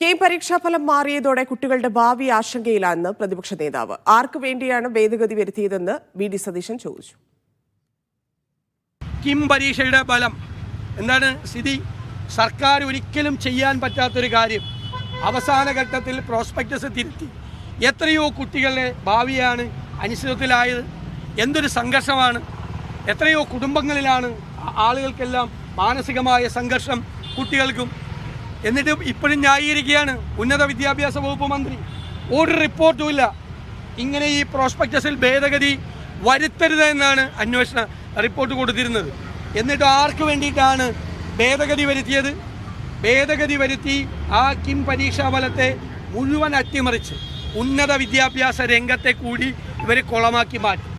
K പരീക്ഷാഫലം മാറിയതോടെ കുട്ടികളുടെ ഭാവി ആശങ്കയിലാണെന്ന് പ്രതിപക്ഷ നേതാവ്. ആർക്കു വേണ്ടിയാണ് ഭേദഗതി വരുത്തിയതെന്ന് വി ഡി സതീശൻ ചോദിച്ചു. കിം പരീക്ഷയുടെ ഫലം. എന്താണ് സ്ഥിതി? സർക്കാർ ഒരിക്കലും ചെയ്യാൻ പറ്റാത്തൊരു കാര്യം. അവസാന ഘട്ടത്തിൽ പ്രോസ്പെക്ടസ് തിരുത്തി. എത്രയോ കുട്ടികളുടെ ഭാവിയാണ് അനിശ്ചിതത്തിലായത്. എന്തൊരു സംഘർഷമാണ്. എത്രയോ കുടുംബങ്ങളിലാണ് ആളുകൾക്കെല്ലാം മാനസികമായ സംഘർഷം കുട്ടികൾക്കും എന്നിട്ട് ഇപ്പോഴും ന്യായീകരിക്കുകയാണ്. ഉന്നത വിദ്യാഭ്യാസ വകുപ്പ് മന്ത്രി. ഒരു റിപ്പോർട്ടും ഇല്ല. ഇങ്ങനെ ഈ പ്രോസ്പെക്ടസിൽ ഭേദഗതി വരുത്തരുത് എന്നാണ് അന്വേഷണ റിപ്പോർട്ട് കൊടുത്തിരുന്നത്. എന്നിട്ട് ആർക്ക് വേണ്ടിയിട്ടാണ് ഭേദഗതി വരുത്തിയത്? ഭേദഗതി വരുത്തി ആ കിം പരീക്ഷാ ഫലത്തെ മുഴുവൻ അട്ടിമറിച്ച് ഉന്നത വിദ്യാഭ്യാസ രംഗത്തെ കൂടി ഇവർ കുളമാക്കി മാറ്റി.